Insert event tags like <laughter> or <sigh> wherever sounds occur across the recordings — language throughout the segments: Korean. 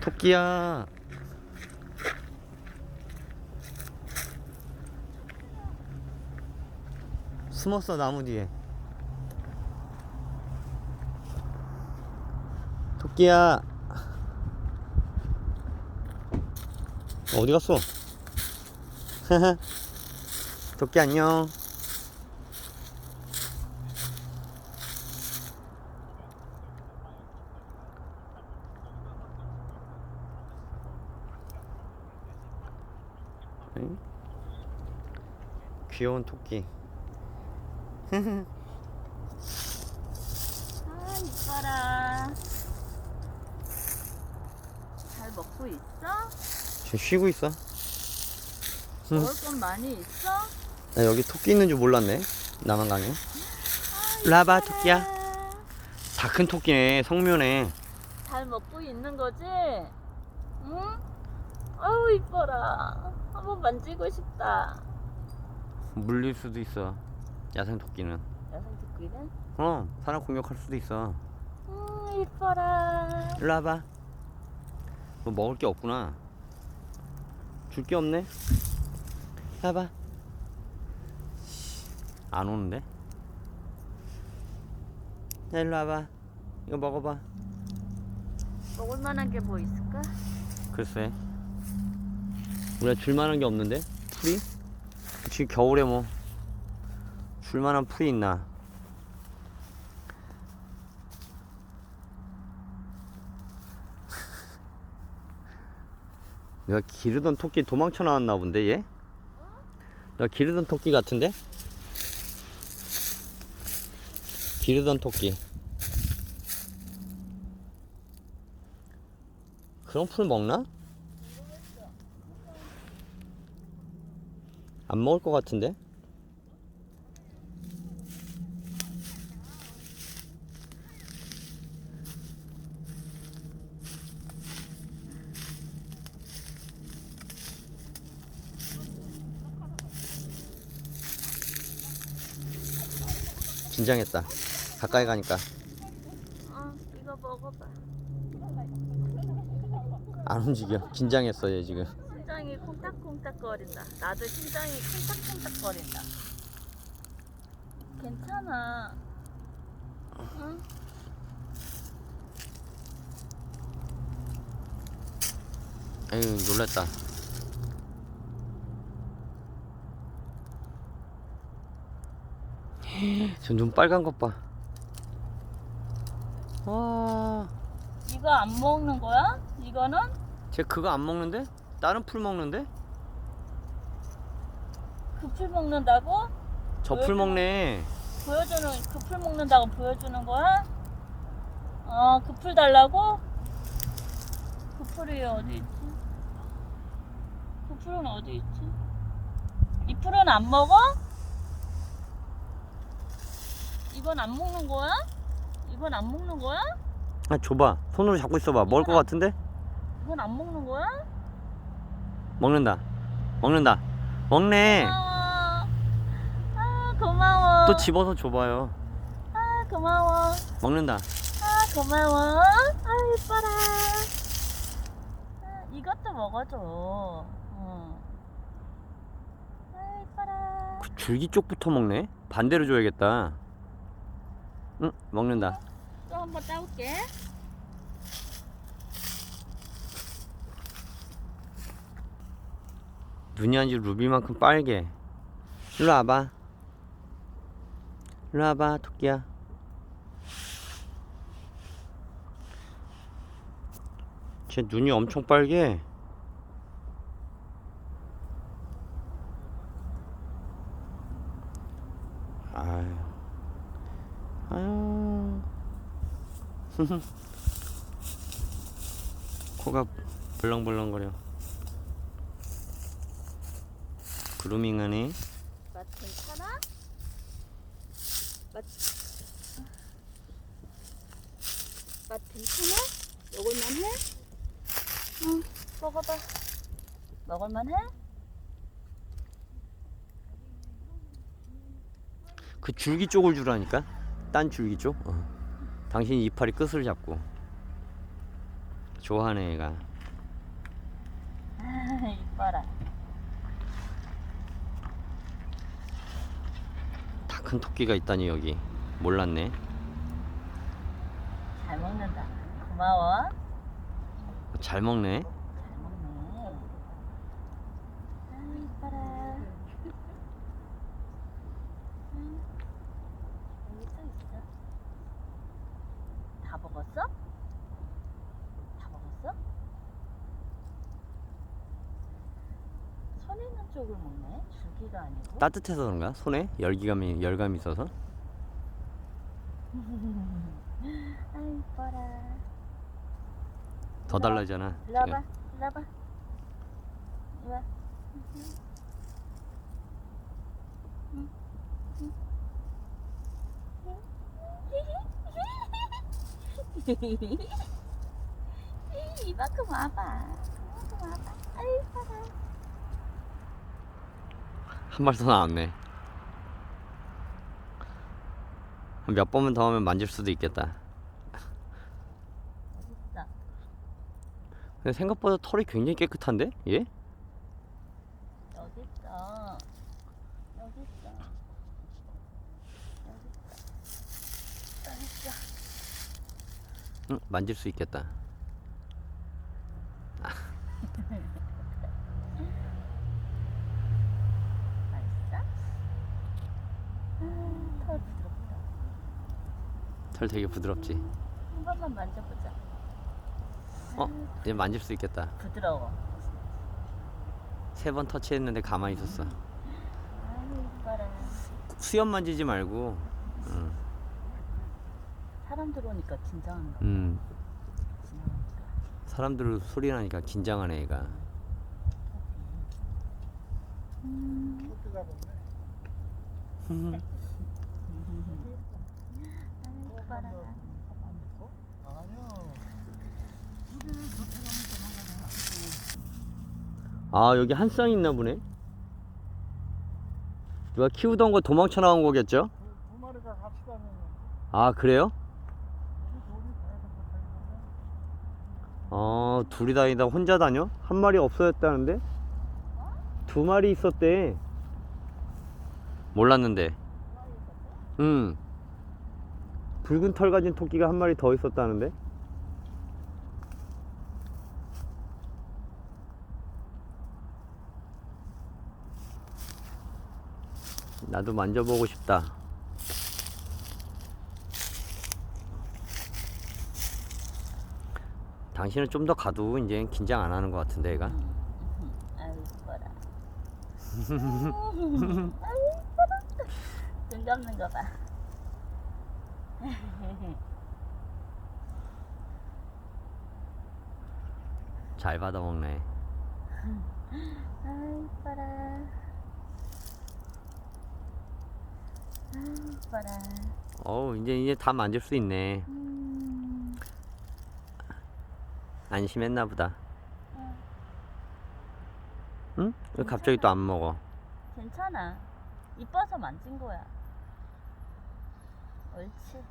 토끼야. 숨었어 나무 뒤에. 토끼야. 어디 갔어? <laughs> 토끼 안녕. 응? 귀여운 토끼. <laughs> 아 이뻐라. 잘 먹고 있어? 지금 쉬고 있어. 응. 먹을 건 많이 있어? 나 여기 토끼 있는 줄 몰랐네. 나만 가네. 아, 라바. 토끼야. 다 큰 토끼네. 성묘네. 잘 먹고 있는 거지? 응? 아우 이뻐라. 한번 만지고 싶다. 물릴 수도 있어. 야생 토끼는. 여성 토끼는? 어, 사람 공격할 수도 있어. 음 이뻐라. 일로 와봐. 뭐 먹을 게 없구나. 줄 게 없네. 와봐. 안 오는데? 야, 일로 와봐. 이거 먹어봐. 먹을 만한 게 뭐 있을까? 글쎄. 우리가 줄 만한 게 없는데? 풀이? 지금 겨울에 뭐, 줄 만한 풀이 있나? <laughs> 내가 기르던 토끼 도망쳐 나왔나 본데, 얘? 나 기르던 토끼 같은데? 기르던 토끼. 그런 풀 먹나? 안 먹을 것 같은데? 긴장했다. 가까이 가니까 어 이거 먹어봐. 안 움직여. 긴장했어 얘 지금. 콩닥콩닥거린다. 나도 심장이 콩닥콩닥거린다. 괜찮아. 응? 에휴 놀랬다. <laughs> 저눈 빨간 것 봐. 와, 이거 안 먹는 거야? 이거는? 쟤 그거 안 먹는데? 다른 풀 먹는데? 그풀 먹는다고? 저풀 먹네. 보여주는 그 풀 먹는다고 보여주는 거야? 어, 그풀 달라고? 그 풀이 어디 있지? 그 풀은 어디 있지? 이 풀은 안 먹어? 이건 안 먹는 거야? 이건 안 먹는 거야? 아, 줘봐. 손으로 잡고 있어봐. 먹을 것 같은데? 이건 안 먹는 거야? 먹는다. 먹는다. 먹네. 고마워. 또 집어서 줘봐요. 아, 고마워. 먹는다. 아, 고마워. 아, 이뻐라. 아, 이것도 먹어줘. 어. 아, 이뻐라. 그 줄기 쪽부터 먹네. 반대로 줘야겠다. 응, 먹는다. 또 한 번 따올게. 눈이 아주 루비만큼 빨개. 일로 와봐. 일로 와봐, 토끼야. 쟤 눈이 엄청 빨개. 아유. 아유. <laughs> 코가 벌렁벌렁거려. 그루밍하네. 맛 괜찮아? 맛, 맛 괜찮아? 먹을만 해? 응, 먹어봐. 먹을만 해? 그 줄기 쪽을 주라니까. 딴 줄기 쪽. 어. 당신이 이파리 끝을 잡고. 좋아하네 얘가. <laughs> 이뻐라. 큰 토끼가 있다니 여기 몰랐네 잘 먹는다. 고마워. 잘 먹네. 아, 이뻐라. 응. 여기 또 있어. 다 먹었어? 다 먹었어? 손에 있는 쪽을 먹네. 줄기가 아니고. 따뜻해서 그런가 손에 열기감이 열감이 있어서 <laughs> 아, 이 뻐라. 더 달라지잖아 일로 와봐. 일로 와봐. 이리 와. 이만큼 와봐. 이만큼 와봐. 아이 봐라. 한 마리 더 나왔네 한몇 번만 더 하면 만질 수도 있겠다 어딨어? 근데 생각보다 털이 굉장히 깨끗한데 예? 여기 있어. 여기 있어. 여기 있어. 여기 있어. 응, 만질 수 있겠다 <laughs> 맛있어? 아, 털 부드럽다. 털 되게 부드럽지 한 번만 만져보자. 어? 이제 만질 수 있겠다 부드러워. 세 번 터치했는데 가만히 있었어 아유 이뻐라. 수염 만지지 말고 응. 사람 들어오니까 거. 음, 지나가니까. 사람들 소리 나니까 긴장하네 얘가 음. 아유 이뻐라. 아 여기 한 쌍 있나 보네 누가 키우던 거 도망쳐 나온 거겠죠? 아 그래요? 어 둘이 다니다 혼자 다녀? 한 마리 없어졌다는데? 두 마리 있었대 몰랐는데 응 붉은 털 가진 토끼가 한 마리 더 있었다는데? 나도 만져보고 싶다 당신은 좀 더 가도 이제 긴장 안 하는 것 같은데 얘가. 눈 감는 거 봐. 잘 받아먹네 아유 이뻐라. 아유 이뻐라. 어우 이제 이제 다 만질 수 있네 음. 안심했나 보다 응. 응? 왜 갑자기 또 안 먹어 괜찮아. 이뻐서 만진 거야. 옳지.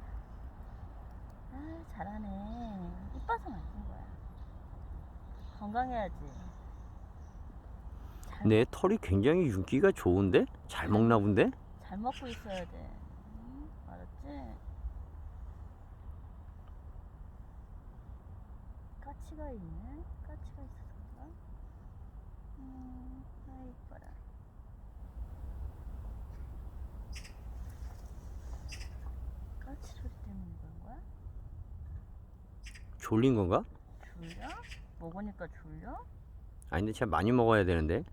아, 잘하네. 이뻐서 만진 거야. 건강해야지. 잘, 내 털이 굉장히 윤기가 좋은데? 잘 먹나 본데? 잘 먹고 있어야 돼. 응? 알았지? 까치가 있네? 까치가 있었어? 음, 아, 이뻐라. 까치 소리 때문에 그런 거야? 졸린 건가? 졸려? 먹으니까 졸려? 근데 진짜 많이 먹어야 되는데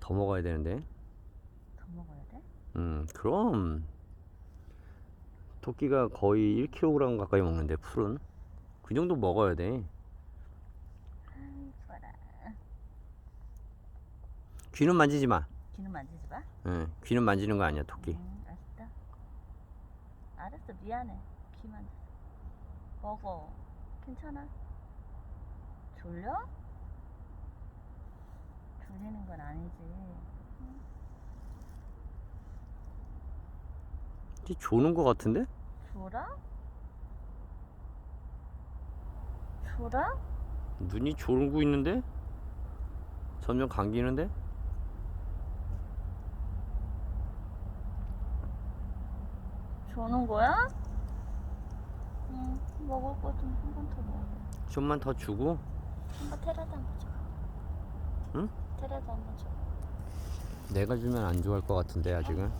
더 먹어야 되는데 더 먹어야 돼? 음 그럼 토끼가 거의 1kg 가까이 먹는데 풀은 그 정도 먹어야 돼 아, 이뻐라. 귀는 만지지 마 귀는 만지지 마. 응, 귀는 만지는 거 아니야 토끼 응, 알았다. 알았어, 미안해. 귀 만졌어. 먹어. 괜찮아. 졸려? 졸리는 건 아니지. 이제 조는 거 같은데? 졸아? 졸아? 눈이 졸고 있는데? 점점 감기는데? 주는 거야? 응, 먹을 거 좀 한 번 더 먹어. 좀만 더 주고 한번 테라도 한번 줘. 응? 테라도 한번 줘. 내가 주면 안 좋아할 것 같은데 아직은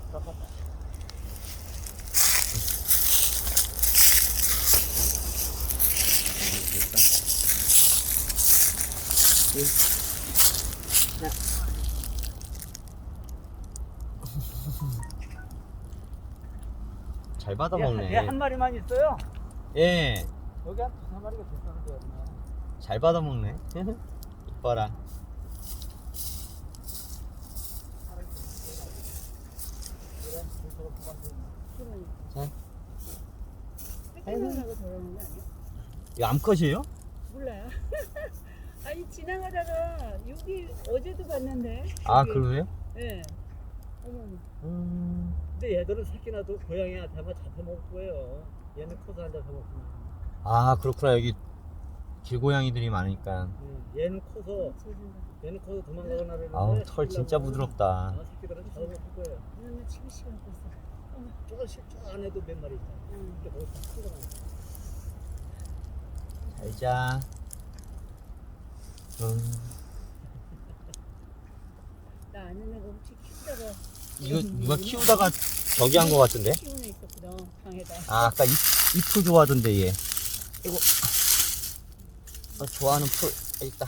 잘 받아 먹네 얘 한 마리만 있어요. 예, 여기 한 두세 마리가 됐다는데요. 그냥. 잘 받아 먹네. <laughs> 이뻐라. 자, 뺏기려고 저러는 거 아니야? 이거 암컷이에요? 몰라요. <laughs> 아니 지나가다가 여기 어제도 봤는데. 아, 여기. 그러세요? 예. 어머. 음, 근데 얘들은 새끼나도 고양이한테만 잡혀먹을 거예요. 얘는 커서 안 잡혀먹구나. 아, 그렇구나. 여기 길고양이들이 많으니까. 응, 얘는 커서 얘는 커서 도망가거나 그러는데 아우, 털 진짜 부드럽다. 아, 새끼들은 잡아먹을 거예요. 눈을 치고 싶었어. 조금씩 저 안에도 몇 마리 있다. 응. 이렇게 거기 다 들어가요. 잘 자. 음, 나 아는 애가 혹시 키우다가 이거 누가 키우다가 저기 한것 같은데? 키우는 애 있었거든 방에다. 아, 아까 잎, 잎풀 좋아하던데, 얘. 이거. 너 좋아하는 풀. 여기 있다.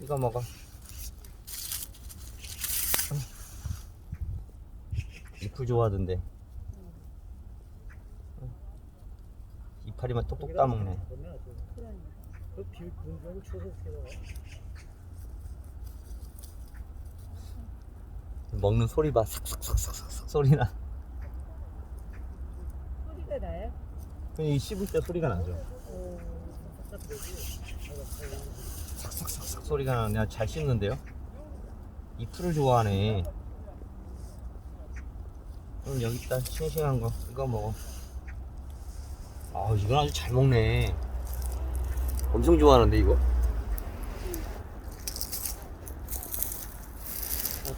이거 먹어. 응. 잎풀 좋아하던데. 응. 이파리만 똑똑 따먹네. 아주 그러니까. 그 비, 나가? 먹는 소리 봐. 삭삭삭삭삭 소리나. 소리가 나요? 그냥 이 씹을 때 소리가 나죠. 어. 삭삭삭삭 소리가 내가 잘 씹는데요. 이 풀을 좋아하네. 그럼 여기 있다 싱싱한 거 이거 먹어. 아 이건 아주 잘 먹네. 엄청 좋아하는데 이거.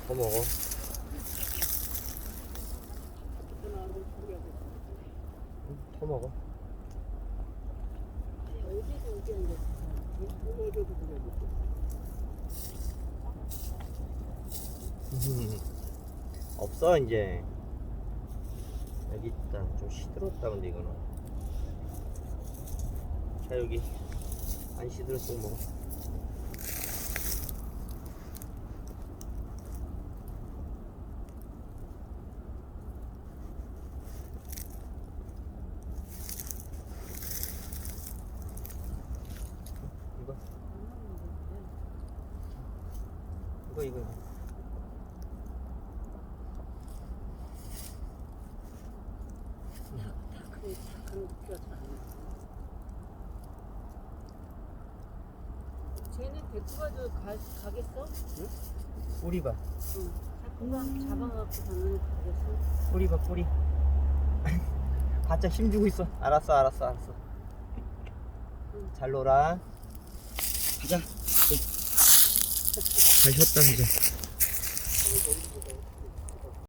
더 먹어. 응, 더 먹어. 그래. 없어 이제 여기 있다 좀 시들었다 근데 이거는 자 여기 안뭐 이거 이거 이거 이거 그래 착한 웃겨 잘. 쟤는 데리고 가도 가, 가겠어? 꼬리 봐. 응. 금방 잡아갖고 가면 가겠어? 꼬리 봐 꼬리. 바짝 힘주고 있어. 알았어 알았어 알았어. 잘 놀아. 가자. 잘 쉬었다 이제